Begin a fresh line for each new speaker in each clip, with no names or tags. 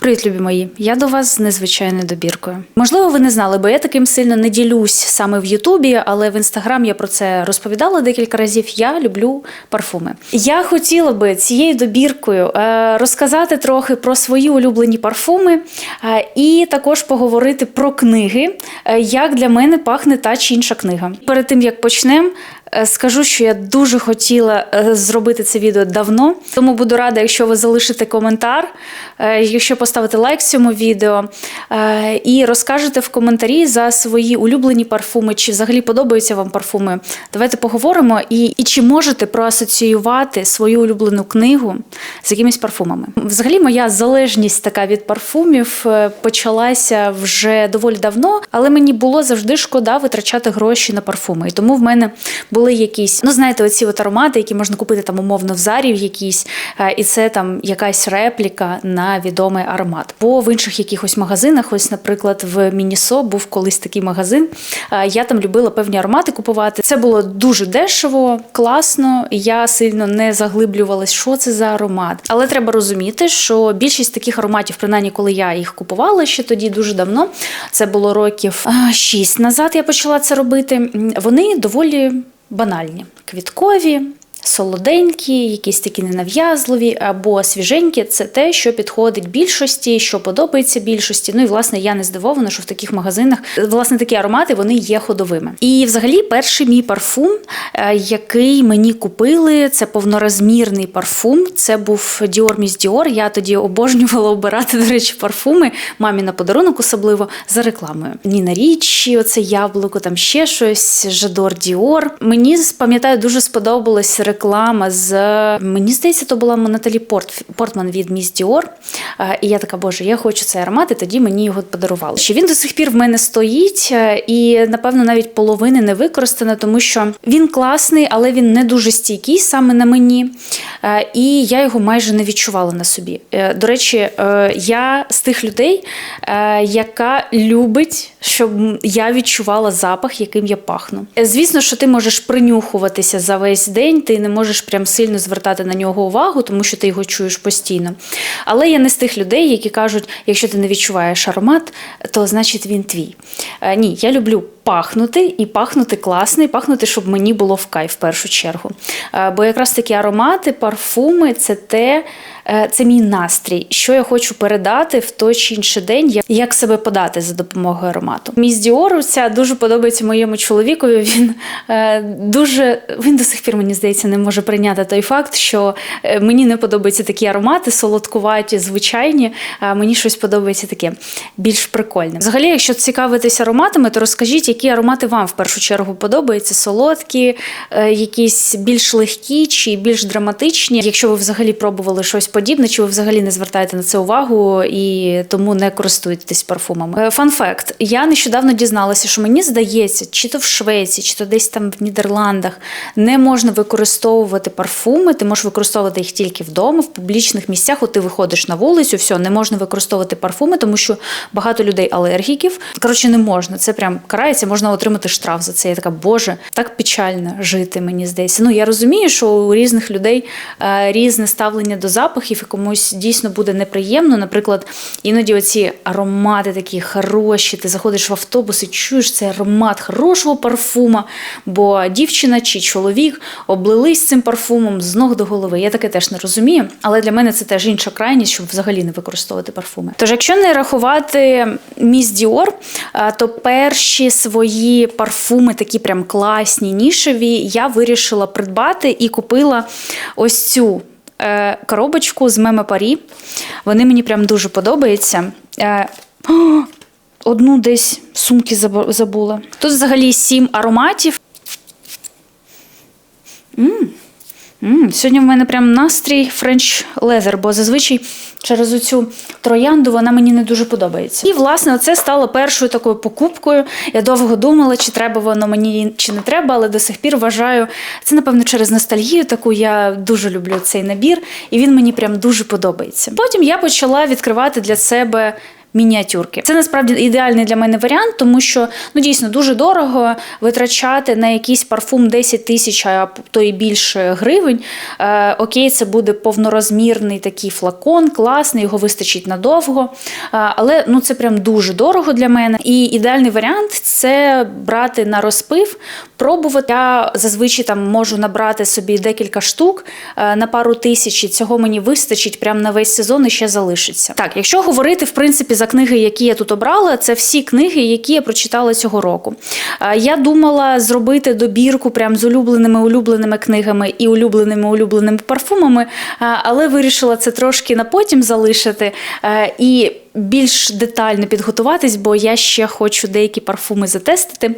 Привіт, любі мої! Я до вас з незвичайною добіркою. Можливо, ви не знали, бо я таким сильно не ділюсь саме в Ютубі, але в інстаграм я про це розповідала декілька разів. Я люблю парфуми. Я хотіла би цією добіркою е, розказати трохи про свої улюблені парфуми е, і також поговорити про книги, е, як для мене пахне та чи інша книга. Перед тим як почнемо. Е, Скажу, що я дуже хотіла е, зробити це відео давно, тому буду рада, якщо ви залишите коментар, е, якщо поставите лайк цьому відео і розкажете в коментарі за свої улюблені парфуми, чи взагалі подобаються вам парфуми. Давайте поговоримо і, і чи можете проасоціювати свою улюблену книгу з якимись парфумами. Взагалі, моя залежність така від парфумів почалася вже доволі давно, але мені було завжди шкода витрачати гроші на парфуми. І тому в мене були якісь, ну знаєте, оці от аромати, які можна купити там умовно в зарі в якійсь, е, і це там якась репліка на відомий аромат. Бо в інших якихось магазинах, ось, наприклад, в Мінісо був колись такий магазин. е, Я там любила певні аромати купувати. Це було дуже дешево, класно. Я сильно не заглиблювалась, що це за аромат. Але треба розуміти, що більшість таких ароматів, принаймні, коли я їх купувала ще тоді дуже давно, це було років а, шість назад. Я почала це робити. Вони доволі банальні, квіткові. Солоденькі, якісь такі ненав'язливі або свіженькі це те, що підходить більшості, що подобається більшості. Ну і власне я не здивована, що в таких магазинах власне такі аромати вони є ходовими. І взагалі, перший мій парфум, е, який мені купили, це повнорозмірний парфум. Це був Dior Miss Dior. Я тоді обожнювала обирати, до речі, парфуми мамі на подарунок, особливо за рекламою. Ніна Річі, оце яблуко, там ще щось, Жадор Діор. Мені пам'ятаю, дуже сподобалась реклама з мені здається, то була Наталі Порт, Портман від Міс Діор. Е, І я така, боже, я хочу цей аромат, і тоді мені його подарували. Що він до сих пір в мене стоїть, е, і напевно навіть половини не використано, тому що він класний, але він не дуже стійкий саме на мені. Е, І я його майже не відчувала на собі. До речі, я з тих людей, яка любить, щоб я відчувала запах, яким я пахну. Звісно, що ти можеш принюхуватися за весь день, ти не можеш прям сильно звертати на нього увагу, тому що ти його чуєш постійно. Але я не з тих людей, які кажуть, якщо ти не відчуваєш аромат, то значить він твій. Е, Ні, я люблю. Пахнути і пахнути класно, і пахнути, щоб мені було в кайф в першу чергу. Е, Бо якраз такі аромати, парфуми це те, е, це мій настрій, що я хочу передати в той чи інший день, як- себе подати за допомогою аромату. Міс Діору ця дуже подобається моєму чоловікові. Він е, дуже він до сих пір мені здається не може прийняти той факт, що мені не подобаються такі аромати, солодкуваті, звичайні. А мені щось подобається таке більш прикольне. Взагалі, якщо цікавитись ароматами, то розкажіть, які аромати вам в першу чергу подобаються: солодкі, е, якісь більш легкі чи більш драматичні. Якщо ви взагалі пробували щось подібне, чи ви взагалі не звертаєте на це увагу і тому не користуєтесь парфумами. Е, Фан факт: я нещодавно дізналася, що мені здається, чи то в Швеції, чи то десь там в Нідерландах не можна використовувати парфуми. Ти можеш використовувати їх тільки вдома, в публічних місцях. От ти виходиш на вулицю, все, не можна використовувати парфуми, тому що багато людей алергіків. Коротше, не можна. Це прям карається, можна отримати штраф за це. Я така, боже, так печально жити, мені здається. Ну я розумію, що у різних людей е, різне ставлення до запахів, і комусь дійсно буде неприємно. Наприклад, іноді оці аромати такі хороші. Ти заходиш в автобус і чуєш цей аромат хорошого парфума, бо дівчина чи чоловік облились цим парфумом з ног до голови. Я таке теж не розумію, але для мене це теж інша крайність, щоб взагалі не використовувати парфуми. Тож, якщо не рахувати міс Діор, е, то перші свої парфуми, такі прям класні, нішеві, я вирішила придбати і купила ось цю е, коробочку з Меме Парі. Вони мені прям дуже подобаються. Е, о, Одну десь сумки забула. Тут взагалі сім ароматів. Сьогодні в мене прям настрій French Leather, бо зазвичай через оцю троянду вона мені не дуже подобається. І, власне, це стало першою такою покупкою. Я довго думала, чи треба воно мені, чи не треба, але до сих пір вважаю, це, напевно, через ностальгію таку. Я дуже люблю цей набір, і він мені прям дуже подобається. Потім я почала відкривати для себе мініатюрки. Це насправді ідеальний для мене варіант, тому що ну дійсно дуже дорого витрачати на якийсь парфум 10 тисяч, а то і більше гривень. Е, окей, це буде повнорозмірний такий флакон, класний, його вистачить надовго. Е, але ну це прям дуже дорого для мене. І ідеальний варіант це брати на розпив, пробувати. Я зазвичай там можу набрати собі декілька штук е, на пару тисяч, і цього мені вистачить прям на весь сезон і ще залишиться. Так, якщо говорити в принципі за книги, які я тут обрала, це всі книги, які я прочитала цього року. Е, Я думала зробити добірку прям з улюбленими улюбленими книгами і улюбленими улюбленими парфумами, е, але вирішила це трошки на потім залишити. Е, І більш детально підготуватись, бо я ще хочу деякі парфуми затестити.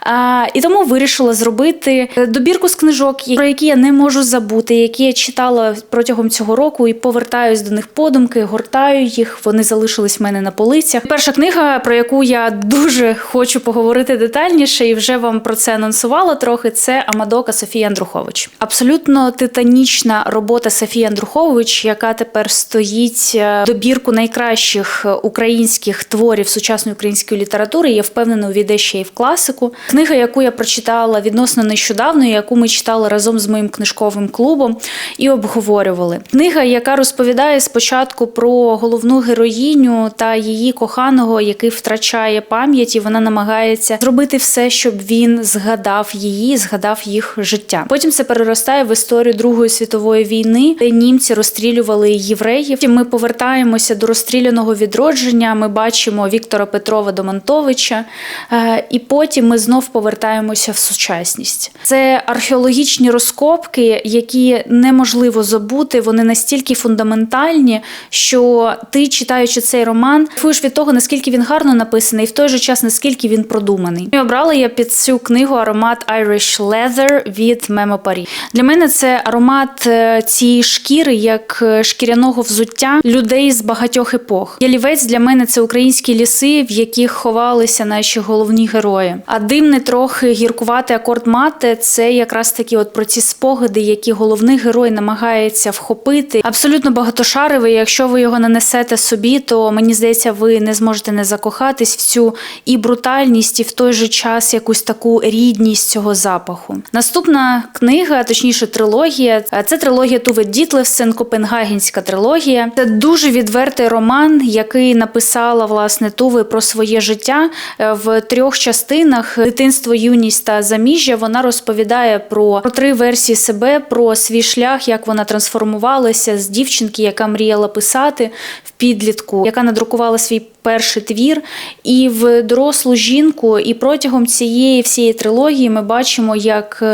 А, І тому вирішила зробити добірку з книжок, про які я не можу забути, які я читала протягом цього року і повертаюсь до них подумки, гортаю їх. Вони залишились в мене на полицях. Перша книга, про яку я дуже хочу поговорити детальніше, і вже вам про це анонсувала трохи. Це Амадока Софія Андрухович. Абсолютно титанічна робота Софії Андрухович, яка тепер стоїть е, добірку найкращих українських творів сучасної української літератури. Я впевнена, увійде ще й в класику. Книга, яку я прочитала відносно нещодавно, яку ми читали разом з моїм книжковим клубом і обговорювали. Книга, яка розповідає спочатку про головну героїню та її коханого, який втрачає пам'ять, і вона намагається зробити все, щоб він згадав її, згадав їх життя. Потім це переростає в історію Другої світової війни, де німці розстрілювали євреїв. Ми повертаємося до розстріляного відродження. Ми бачимо Віктора Петрова Домонтовича, е, і потім ми знов повертаємося в сучасність. Це археологічні розкопки, які неможливо забути. Вони настільки фундаментальні, що ти, читаючи цей роман, кайфуєш від того, наскільки він гарно написаний, і в той же час наскільки він продуманий. І обрала я під цю книгу аромат Irish Leather від Memo Paris. Для мене це аромат е, цієї шкіри, як е, шкіряного взуття людей з багатьох епох. Ялівець для мене це українські ліси, в яких ховалися наші головні герої. А димне трохи гіркувати акорд мати це якраз такі от про ці спогади, які головний герой намагається вхопити. Абсолютно багатошаровий. Якщо ви його нанесете собі, то мені здається, ви не зможете не закохатись в цю і брутальність, і в той же час якусь таку рідність цього запаху. Наступна книга, точніше, трилогія. Це трилогія Туве Дітлевсен, Копенгагенська трилогія. Це дуже відвертий роман, який написала власне Туве про своє життя е, в трьох частинах: дитинство, юність та заміжжя. Вона розповідає про, три версії себе, про свій шлях, як вона трансформувалася з дівчинки, яка мріяла писати в підлітку, яка надрукувала свій перший твір, і в дорослу жінку. І протягом цієї всієї трилогії ми бачимо, як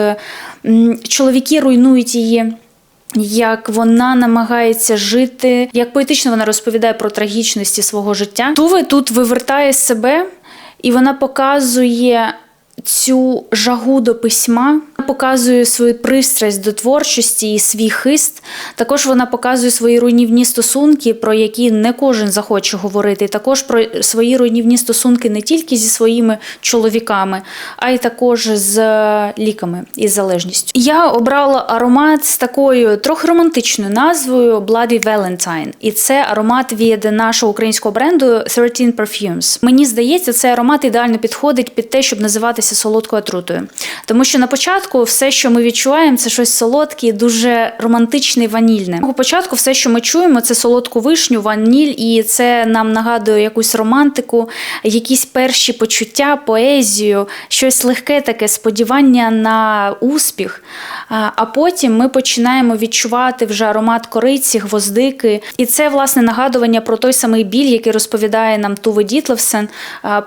чоловіки руйнують її. Як вона намагається жити, як поетично вона розповідає про трагічності свого життя. Туве тут вивертає себе, і вона показує цю жагу до письма, показує свою пристрасть до творчості і свій хист. Також вона показує свої руйнівні стосунки, про які не кожен захоче говорити. Також про свої руйнівні стосунки не тільки зі своїми чоловіками, а й також з ліками і залежністю. Я обрала аромат з такою трохи романтичною назвою Bloody Valentine. І це аромат від нашого українського бренду 13 Perfumes. Мені здається, цей аромат ідеально підходить під те, щоб називатися солодкою отрутою. Тому що на початку все, що ми відчуваємо, це щось солодке, дуже романтичне ванільне. На початку все, що ми чуємо, це солодку вишню, ваніль, і це нам нагадує якусь романтику, якісь перші почуття, поезію, щось легке, таке сподівання на успіх. А а потім ми починаємо відчувати вже аромат кориці, гвоздики. І це власне нагадування про той самий біль, який розповідає нам Туве Дітлевсен,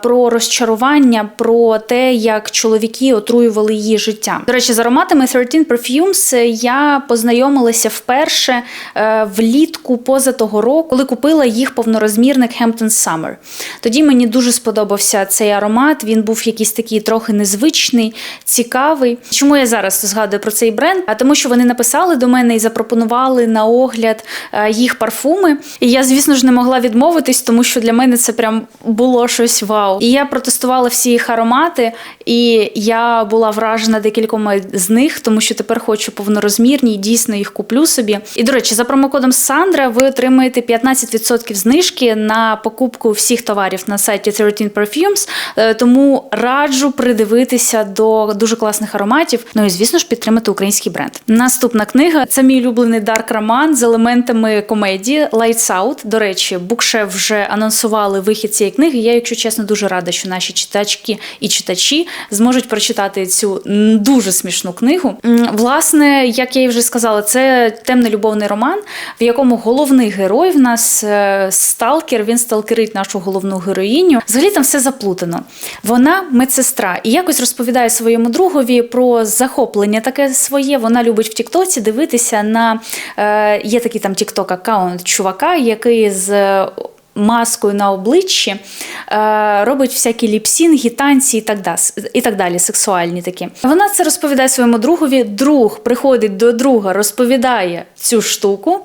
про розчарування, про те, як чоловіки отруювали її життя. Речі, з ароматами 13 Perfumes я познайомилася вперше е, влітку поза того року, коли купила їх повнорозмірник Hampton Summer. Тоді мені дуже сподобався цей аромат. Він був якийсь такий трохи незвичний, цікавий. Чому я зараз згадую про цей бренд? А тому, що вони написали до мене і запропонували на огляд е, їх парфуми. І я, звісно ж, не могла відмовитись, тому що для мене це прям було щось вау. І я протестувала всі їх аромати, і я була вражена декількома саме з них, тому що тепер хочу повнорозмірні і дійсно їх куплю собі. І до речі, за промокодом Сандра ви отримаєте 15% знижки на покупку всіх товарів на сайті 13 Perfumes, Е, тому раджу придивитися до дуже класних ароматів. Ну і звісно ж підтримати український бренд. Наступна книга це мій улюблений дарк роман з елементами комедії Lights Out. До речі, Букшеф вже анонсували вихід цієї книги. Я, якщо чесно, дуже рада, що наші читачки і читачі зможуть прочитати цю дуже смішну книгу. Власне, як я і вже сказала, це темний любовний роман, в якому головний герой в нас е, сталкер. Він сталкерить нашу головну героїню. Взагалі там все заплутано. Вона медсестра і якось розповідає своєму другові про захоплення таке своє. Вона любить в Тіктоці дивитися на е, є такий там Тікток аккаунт чувака, який з. Маскою на обличчі е, робить всякі ліпсінги, танці і так, далі, сексуальні такі. Вона це розповідає своєму другові. Друг приходить до друга, розповідає цю штуку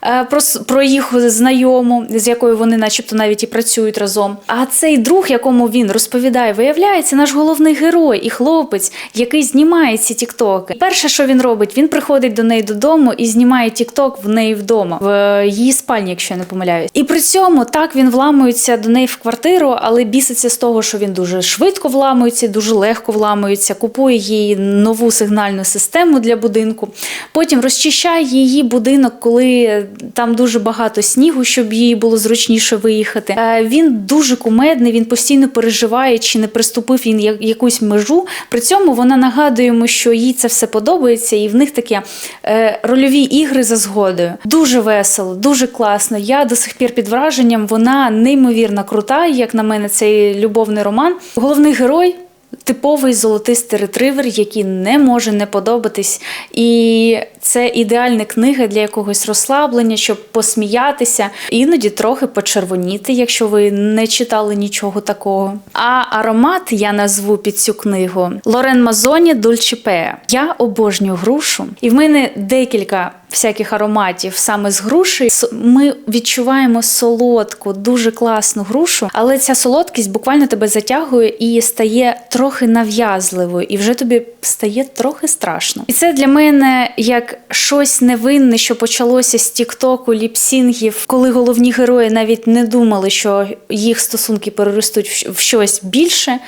про, про їх знайому, з якою вони, начебто, навіть і працюють разом. А цей друг, якому він розповідає, виявляється наш головний герой і хлопець, який знімає ці тіктоки. Перше, що він робить, він приходить до неї додому і знімає тікток в неї вдома, в е, її спальні, якщо я не помиляюсь. І при цьому так він вламується до неї в квартиру, але біситься з того, що він дуже швидко вламується, дуже легко вламується, купує їй нову сигнальну систему для будинку. Потім розчищає її будинок, коли там дуже багато снігу, щоб їй було зручніше виїхати. Е, Він дуже кумедний, він постійно переживає, чи не приступив він якусь межу. При цьому вона нагадує йому, що їй це все подобається, і в них такі е, рольові ігри за згодою. Дуже весело, дуже класно. Я до сих пір під враженням. Вона неймовірно крута, як на мене, цей любовний роман. Головний герой. Типовий золотистий ретривер, який не може не подобатись, і це ідеальна книга для якогось розслаблення, щоб посміятися, іноді трохи почервоніти, якщо ви не читали нічого такого. А аромат я назву під цю книгу Лорен Мазоні Дульчіпея. Я обожнюю грушу, і в мене декілька всяких ароматів саме з груші. Ми відчуваємо солодку, дуже класну грушу, але ця солодкість буквально тебе затягує і стає трохи нав'язливою, і вже тобі стає трохи страшно. І це для мене як щось невинне, що почалося з тіктоку, ліпсінгів, коли головні герої навіть не думали, що їх стосунки переростуть в щось більше.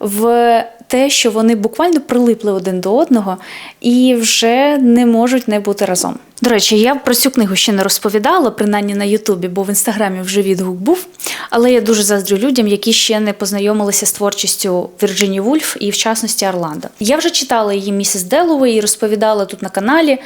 В те, що вони буквально прилипли один до одного і вже не можуть не бути разом. До речі, я про цю книгу ще не розповідала, принаймні на Ютубі, бо в інстаграмі вже відгук був. Але я дуже заздрю людям, які ще не познайомилися з творчістю Вірджині Вульф і в частності Орландо. Я вже читала її місіс Делової і розповідала тут на каналі.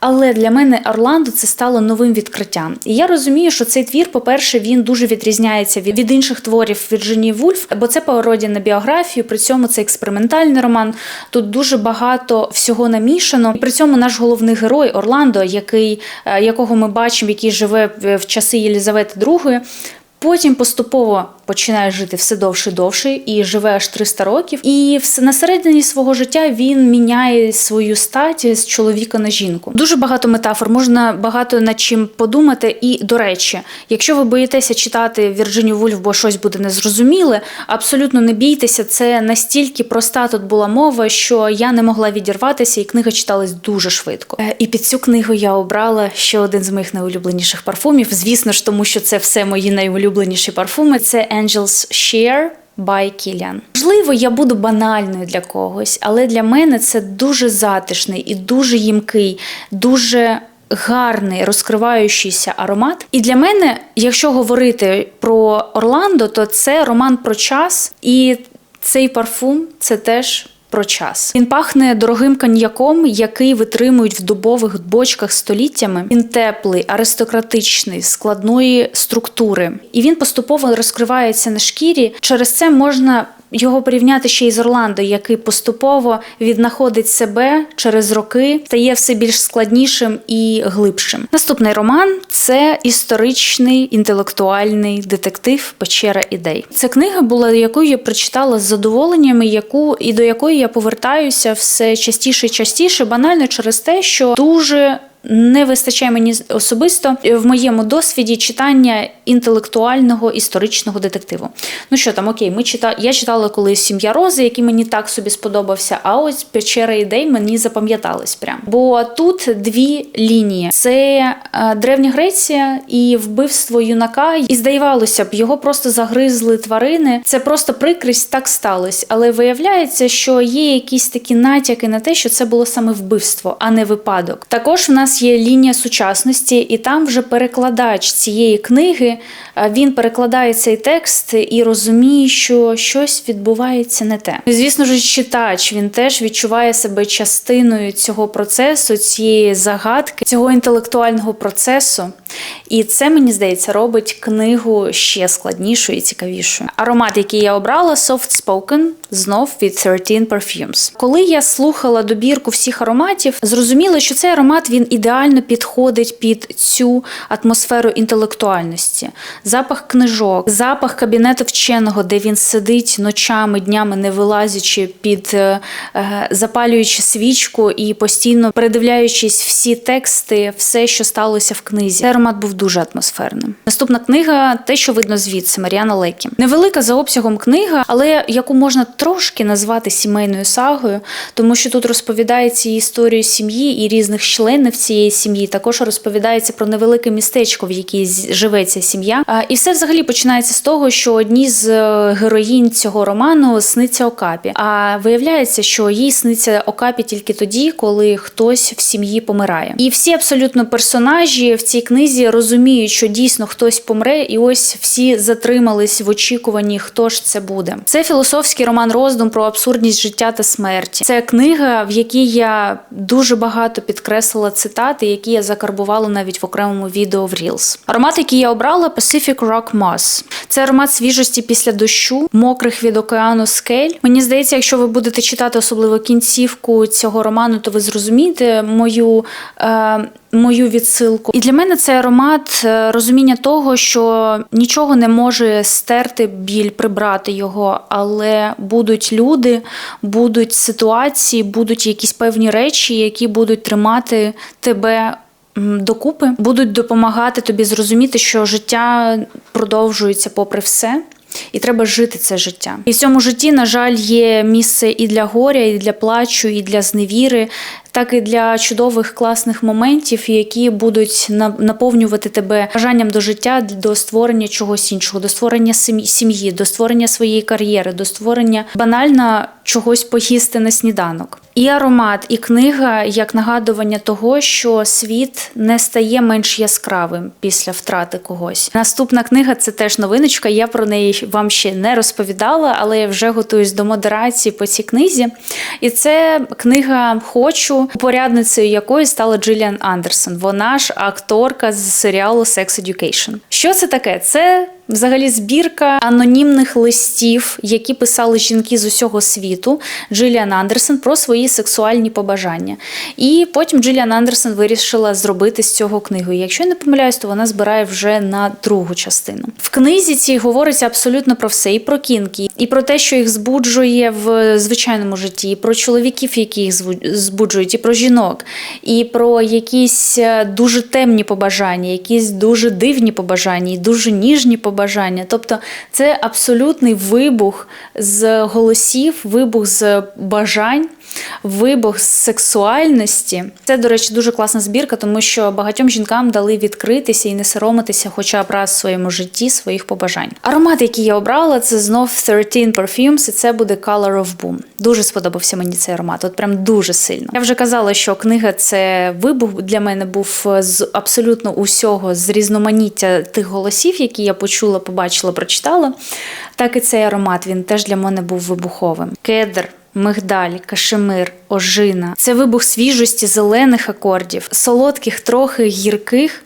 Але для мене Орландо це стало новим відкриттям. І я розумію, що цей твір, по-перше, він дуже відрізняється від, від інших творів Вірджині Вульф, бо це пародія на біографію. При цьому це експериментальний роман. Тут дуже багато всього намішано. І при цьому наш головний герой Орландо, який, е, якого ми бачимо, який живе в часи Єлізавети II, Потім поступово починає жити все довше і довше і живе аж 300 років. І на середині свого життя він міняє свою стать з чоловіка на жінку. Дуже багато метафор, можна багато над чим подумати. І до речі, якщо ви боїтеся читати Вірджинію Вульф, бо щось буде незрозуміле, абсолютно не бійтеся. Це настільки проста тут була мова, що я не могла відірватися, і книга читалась дуже швидко. Е, І під цю книгу я обрала ще один з моїх найулюбленіших парфумів. Звісно ж, тому що це все мої найулюбленіші парфуми. Це Angels Share by Kilian. Можливо, я буду банальною для когось, але для мене це дуже затишний і дуже їмкий, дуже. Гарний розкриваючийся аромат. І для мене, якщо говорити про Орландо, то це роман про час, і цей парфум це теж про час. Він пахне дорогим коньяком, який витримують в дубових бочках століттями. Він теплий, аристократичний, складної структури, і він поступово розкривається на шкірі. Через це можна. Його порівняти ще й з Орландо, який поступово віднаходить себе через роки, стає все більш складнішим і глибшим. Наступний роман це історичний інтелектуальний детектив Печера ідей. Ця книга була, яку я прочитала з задоволенням, і яку і до якої я повертаюся все частіше і частіше, банально через те, що дуже не вистачає мені особисто в моєму досвіді читання інтелектуального історичного детективу. Ну що там, окей, ми чита... я читала колись сім'я Рози, який мені так собі сподобався. А ось печера ідей мені запам'ятались прям. Бо тут дві лінії: це е, Древня Греція і вбивство юнака. І здавалося б, його просто загризли тварини. Це просто прикрість так сталося. Але виявляється, що є якісь такі натяки на те, що це було саме вбивство, а не випадок. Також в нас є лінія сучасності, і там вже перекладач цієї книги е, він перекладає цей текст і розуміє, що щось відбувається не те. Звісно ж, читач він теж відчуває себе частиною цього процесу, цієї загадки, цього інтелектуального процесу. І це мені здається робить книгу ще складнішою і цікавішою. Аромат, який я обрала, Soft Spoken, знов від 13 Perfumes. Коли я слухала добірку всіх ароматів, зрозуміла, що цей аромат він ідеально підходить під цю атмосферу інтелектуальності, запах книжок, запах кабінету вченого, де він сидить ночами, днями, не вилазячи під е, е, запалюючи свічку і постійно передивляючись всі тексти, все, що сталося в книзі. Аромат був дуже атмосферним. Наступна книга, те, що видно звідси, Маріана Лекі. Невелика за обсягом книга, але яку можна трошки назвати сімейною сагою, тому що тут розповідається історію сім'ї і різних членів цієї сім'ї. Також розповідається про невелике містечко, в якій живе ця сім'я. І все взагалі починається з того, що одні з е, героїнь цього роману сниться Окапі. А виявляється, що їй сниться Окапі тільки тоді, коли хтось в сім'ї помирає. І всі абсолютно персонажі в цій книзі розуміють, що дійсно хтось помре, і ось всі затримались в очікуванні, хто ж це буде. Це філософський роман роздум про абсурдність життя та смерті. Це книга, в якій я дуже багато підкреслила цитати, які я закарбувала навіть в окремому відео в Reels. Аромат, який я обрала, Pacific Rock Moss. Це аромат свіжості після дощу, мокрих від океану скель. Мені здається, якщо ви будете читати особливо кінцівку цього роману, то ви зрозумієте мою. Е Мою відсилку, і для мене це аромат е, розуміння того, що нічого не може стерти біль, прибрати його, але будуть люди, будуть ситуації, будуть якісь певні речі, які будуть тримати тебе докупи, будуть допомагати тобі зрозуміти, що життя продовжується попри все. І треба жити це життя. І в цьому житті, на жаль, є місце і для горя, і для плачу, і для зневіри, так і для чудових класних моментів, які будуть наповнювати тебе бажанням до життя, до створення чогось іншого, до створення сім'ї, до створення своєї кар'єри, до створення банально чогось поїсти на сніданок. І аромат, і книга як нагадування того, що світ не стає менш яскравим після втрати когось. Наступна книга це теж новиночка. Я про неї вам ще не розповідала, але я вже готуюсь до модерації по цій книзі. І це книга Хочу упорядницею якої стала Джиліан Андерсон. Вона ж акторка з серіалу Sex Education. Що це таке? Це Взагалі, збірка анонімних листів, які писали жінки з усього світу, Джиліан Андерсон про свої сексуальні побажання. І потім Джиліан Андерсон вирішила зробити з цього книгу. І Якщо я не помиляюсь, то вона збирає вже на другу частину. В книзі цій говориться абсолютно про все: і про кінки, і про те, що їх збуджує в звичайному житті, і про чоловіків, які їх збуджують, і про жінок, і про якісь е, дуже темні побажання, якісь дуже дивні побажання, і дуже ніжні побажання бажання. Тобто це абсолютний вибух з голосів, вибух з бажань, вибух сексуальності. Це, до речі, дуже класна збірка, тому що багатьом жінкам дали відкритися і не соромитися, хоча б раз в своєму житті своїх побажань. Аромат, який я обрала, це знов 13 Perfumes, і це буде Color of Boom. Дуже сподобався мені цей аромат, от прям дуже сильно. Я вже казала, що книга це вибух для мене був з абсолютно усього, з різноманіття тих голосів, які я почула, побачила, прочитала. Так і цей аромат він теж для мене був вибуховим. Кедр мигдаль, кашемир, ожина. Це вибух свіжості зелених акордів, солодких, трохи гірких.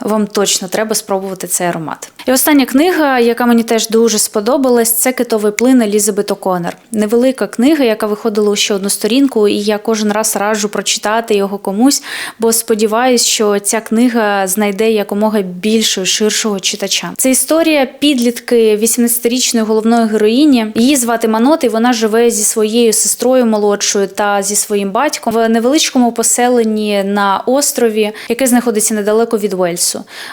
Вам точно треба спробувати цей аромат. І остання книга, яка мені теж дуже сподобалась, це китовий плин Елізабет О'Коннор. Невелика книга, яка виходила ще одну сторінку, і я кожен раз раджу прочитати його комусь, бо сподіваюсь, що ця книга знайде якомога більшого ширшого читача. Це історія підлітки 18-річної головної героїні. Її звати Манот, і вона живе зі своєю сестрою молодшою та зі своїм батьком в невеличкому поселенні на острові, яке знаходиться недалеко від Уельсу.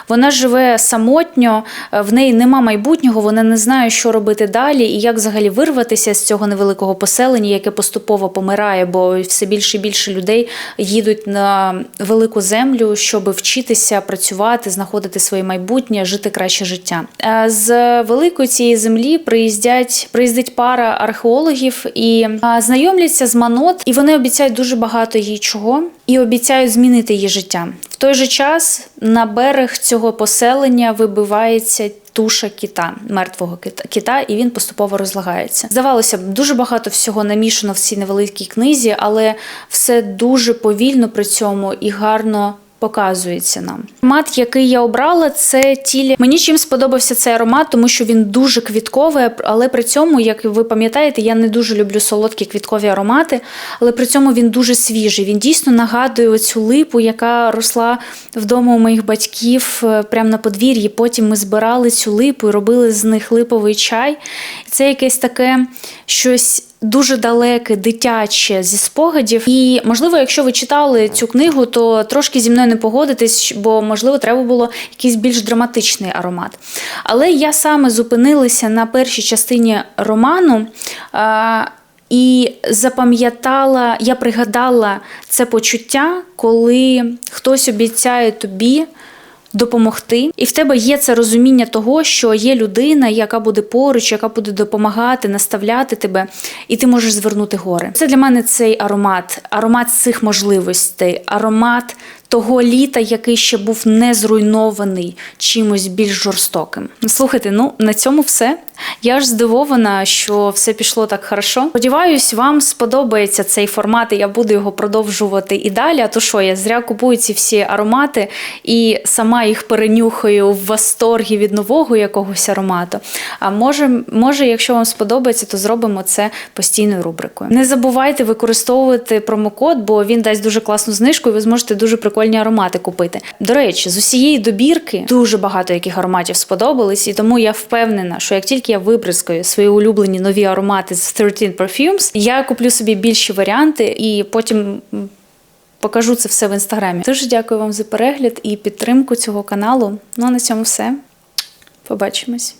Вона живе самотньо, е, в неї нема майбутнього, вона не знає, що робити далі і як взагалі вирватися з цього невеликого поселення, яке поступово помирає, бо все більше і більше людей їдуть на велику землю, щоб вчитися, працювати, знаходити своє майбутнє, жити краще життя. Е, З великої цієї землі приїздять приїздить пара археологів і е, знайомляться з Манот, і вони обіцяють дуже багато їй чого і обіцяють змінити її життя. В той же час на берег цього поселення вибивається туша кита, мертвого кита, і він поступово розлагається. Здавалося б, дуже багато всього намішано в цій невеликій книзі, але все дуже повільно при цьому і гарно. Показується нам аромат, який я обрала, це тілі. Мені чим сподобався цей аромат, тому що він дуже квітковий, але при цьому, як ви пам'ятаєте, я не дуже люблю солодкі квіткові аромати, але при цьому він дуже свіжий. Він дійсно нагадує оцю липу, яка росла вдома у моїх батьків е, прямо на подвір'ї. Потім ми збирали цю липу і робили з них липовий чай. Це якесь таке щось. Дуже далеке, дитяче зі спогадів. І можливо, якщо ви читали цю книгу, то трошки зі мною не погодитесь, бо можливо треба було якийсь більш драматичний аромат. Але я саме зупинилася на першій частині роману. І запам'ятала, я пригадала це почуття, коли хтось обіцяє тобі допомогти, і в тебе є це розуміння того, що є людина, яка буде поруч, яка буде допомагати, наставляти тебе, і ти можеш звернути гори. Це для мене цей аромат, аромат цих можливостей, аромат того літа, який ще був не зруйнований чимось більш жорстоким. Слухайте, ну на цьому все. Я ж здивована, що все пішло так хорошо. Сподіваюсь, вам сподобається цей формат, і я буду його продовжувати і далі. А то що я зря купую ці всі аромати і сама їх перенюхаю в восторгі від нового якогось аромату. А може, може, якщо вам сподобається, то зробимо це постійною рубрикою. Не забувайте використовувати промокод, бо він дасть дуже класну знижку, і ви зможете дуже прикольні аромати купити. До речі, з усієї добірки дуже багато яких ароматів сподобались, і тому я впевнена, що як тільки я вибризкаю свої улюблені нові аромати з 13 Perfumes, я куплю собі більші варіанти і потім. Покажу це все в інстаграмі. Дуже дякую вам за перегляд і підтримку цього каналу. Ну а на цьому все. Побачимось.